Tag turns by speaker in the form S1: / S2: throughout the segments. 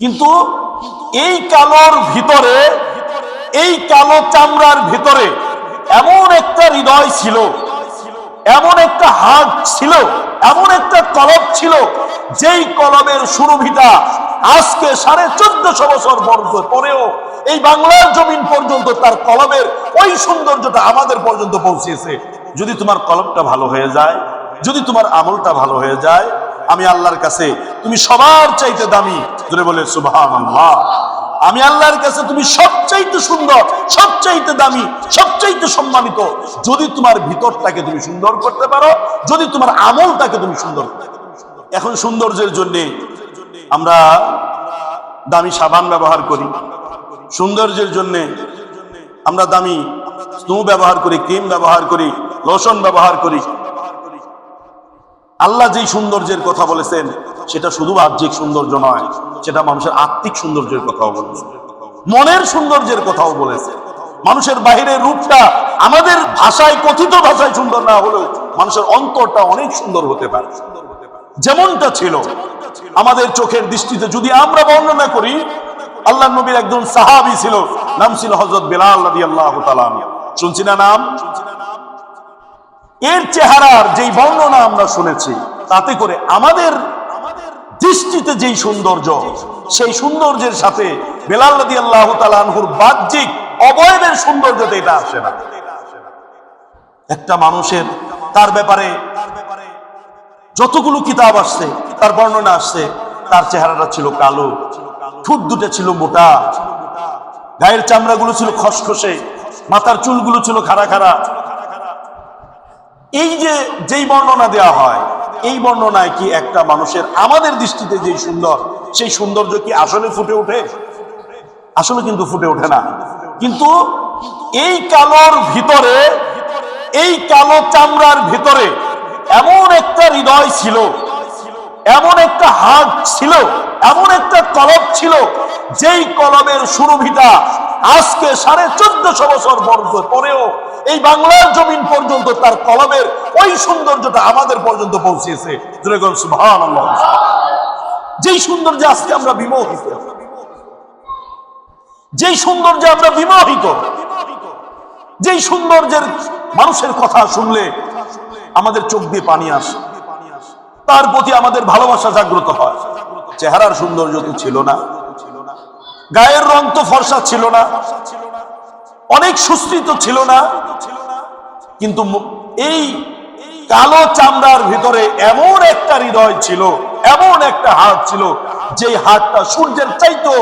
S1: কিন্তু এই কালোর ভিতরে, এই কালো চামড়ার ভিতরে এমন একটা হৃদয় ছিল, এমন একটা হার্ট ছিল, এমন একটা কলব ছিল, যেই কলবের সুরভিটা আজকে সাড়ে চোদ্দশো বছর পরেও এই বাংলার জমিন পর্যন্ত তার কলবের ওই সৌন্দর্যটা আমাদের পর্যন্ত পৌঁছেছে। যদি তোমার কলবটা ভালো হয়ে যায়, যদি তোমার আমলটা ভালো হয়ে যায়, আমি আল্লাহর কাছে, তুমি সবার চাইতে দামি ধরে বলে সুবহান আল্লাহ আমি আল্লাহর কাছে তুমি সবচাইতে সুন্দর, সবচাইতে দামি, সবচাইতে সম্মানিত। যদি তোমার ভিতরটাকে তুমি সুন্দর করতে পারো, যদি তোমার আমলটাকে তুমি সুন্দর। এখন সৌন্দর্যের জন্য আমরা দামি সাবান ব্যবহার করি। সৌন্দর্যের জন্য আমরা দামি স্নো ব্যবহার করি, ক্রিম ব্যবহার করি, লোশন ব্যবহার করি। আল্লাহ যেই সৌন্দর্যের কথা বলেছেন, সেটা শুধু বাহ্যিক সৌন্দর্য নয়, সেটা মানুষের আত্মিক সৌন্দর্যের কথাও বলেছে মনের সৌন্দর্যের কথাও বলেছে মানুষের বাহিরের রূপটা আমাদের ভাষায়, কথিত ভাষায় সুন্দর না হলেও মানুষের অন্তরটা অনেক সুন্দর হতে পারে। যেমনটা ছিল, আমাদের চোখের দৃষ্টিতে যদি আমরা বর্ণনা করি আল্লাহ নবীর একজন সাহাবি ছিল, নাম ছিল হজরত বেলাল তাআলা শুনছি না নাম? এর চেহারার যেই বর্ণনা আমরা শুনেছি, তাতে করে আমাদের দৃষ্টিতে যেই সৌন্দর্য, সেই সৌন্দর্যের সাথে বেলাল আল্লাহ বাহ্যিক অবয়বের সৌন্দর্যতে এটা আসে না। একটা মানুষের, তার ব্যাপারে যতগুলো কিতাব আসছে, তার বর্ণনা আসছে, তার চেহারাটা ছিল কালো, ঠুট দুটো ছিল মোটা, গায়ের চামড়াগুলো ছিল খসখসে, মাথার চুলগুলো ছিল খাড়া খাড়া এই যে, যেই বর্ণনা দেওয়া হয়, এই বর্ণনায় কি একটা মানুষের আমাদের দৃষ্টিতে যে সুন্দর, সেই সৌন্দর্য কি আসলে ফুটে ওঠে? আসলে কিন্তু ফুটে ওঠে না। কিন্তু এই কালোর ভিতরে, এই কালো চামড়ার ভিতরে এমন একটা হৃদয় ছিল, এমন একটা হার্ট ছিল, এমন একটা কলব ছিল, যেই কলবের সুরভিটা আজকে সাড়ে চোদ্দশো বছর পরেও এই বাংলার জমিন পর্যন্ত তার কলবের ওই সৌন্দর্যটা আমাদের পর্যন্ত পৌঁছেছে। যেই সৌন্দর্যে আজকে আমরা বিমোহিত, যেই সৌন্দর্যে আমরা বিমোহিত, যেই সৌন্দর্যের মানুষের কথা শুনলে আমাদের চোখ দিয়ে পানি আসে। তার প্রতি আমাদের ভালোবাসা জাগ্রত হয়। চেহারার সৌন্দর্য তো ছিল না। গায়ের রং তো ফর্সা ছিল না। অনেক সুস্থিত ছিল না। কিন্তু এই কালো চামড়ার ভিতরে এমন একটা হৃদয় ছিল, এমন একটা হাট ছিল, যেই হাটটা সূর্যের চাইতো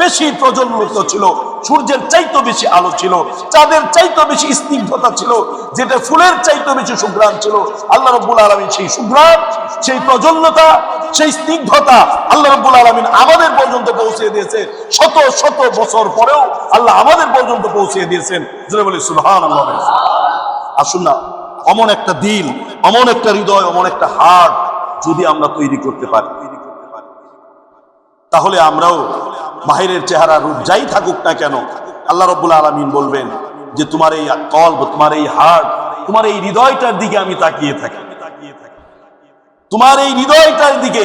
S1: বেশি প্রজ্বলিত ছিল, সূর্যের চাইতো বেশি আলো ছিল, চাঁদের চাইতো বেশি স্নিগ্ধতা ছিল, যেটা ফুলের চাইতো বেশি সুগ্রাম ছিল। আল্লাহ রব্বুল আলমিন সেই সুগ্রাম সেই প্রজ্বলতা সেই স্নিগ্ধতা আল্লাহ রব্বুল আলমিন আমাদের পর্যন্ত পৌঁছে দিয়েছে। শত শত বছর পরেও আল্লাহ আমাদের পর্যন্ত পৌঁছে দিয়েছেন। যেটা বলি সুলহান আসুন না। অমন একটা দিল, অমন একটা হৃদয়, অমন একটা হার্ট যদি আমরা তৈরি করতে পারি। তাহলে আমরাও বাহিরের চেহারা রূপ যাই থাকুক না কেন, আল্লাহ রব্বুল আলমিন বলবেন যে তোমার এই কল্প তোমার এই হার্ট, তোমার এই হৃদয়টার দিকে আমি তাকিয়ে থাকি। তোমার এই হৃদয়টার দিকে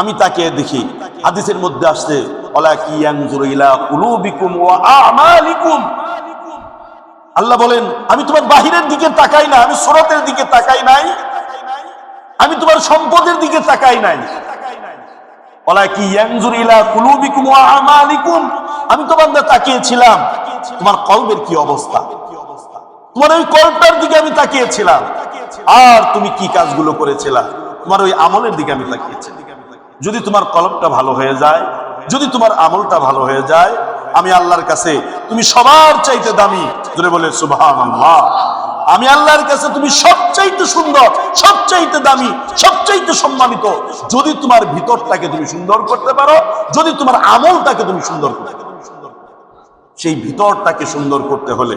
S1: আমি তাকিয়ে দেখি। হাদিসের মধ্যে আসছে ওলা কি ইয়ানজুরু ইলা কুলুবিকুম ওয়া আমালিকুম? আল্লাহ বলেন, আমি তোমার বাহিরের দিকে তাকাই না আমি সুরতের দিকে তাকাই নাই, আমি তোমার সম্পদের দিকে তাকাই নাই। আমি তাকিয়েছিলাম, তোমার কি অবস্থা? তোমার ওই কলটার দিকে আমি তাকিয়েছিলাম। আর তুমি কি কাজগুলো তোমার ওই আমলের দিকে আমি যদি তোমার কলমটা ভালো হয়ে যায়, যদি তোমার আমলটা ভালো হয়ে যায়, আমি আল্লাহর কাছে, তুমি সবার চাইতে দামি ধরে বলে সুবহান আল্লাহ আমি আল্লাহর কাছে তুমি সবচাইতে সুন্দর, সবচাইতে দামি, সবচাইতে সম্মানিত। যদি তোমার ভিতরটাকে তুমি সুন্দর করতে পারো, যদি তোমার আমলটাকে তুমি সুন্দর করতে পারো। সেই ভিতরটাকে সুন্দর করতে হলে,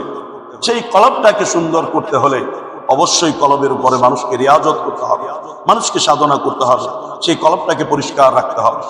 S1: সেই কলবটাকে সুন্দর করতে হলে অবশ্যই কলবের উপরে মানুষকে রিয়াজত করতে হবে, মানুষকে সাধনা করতে হবে, সেই কলবটাকে পরিষ্কার রাখতে হবে।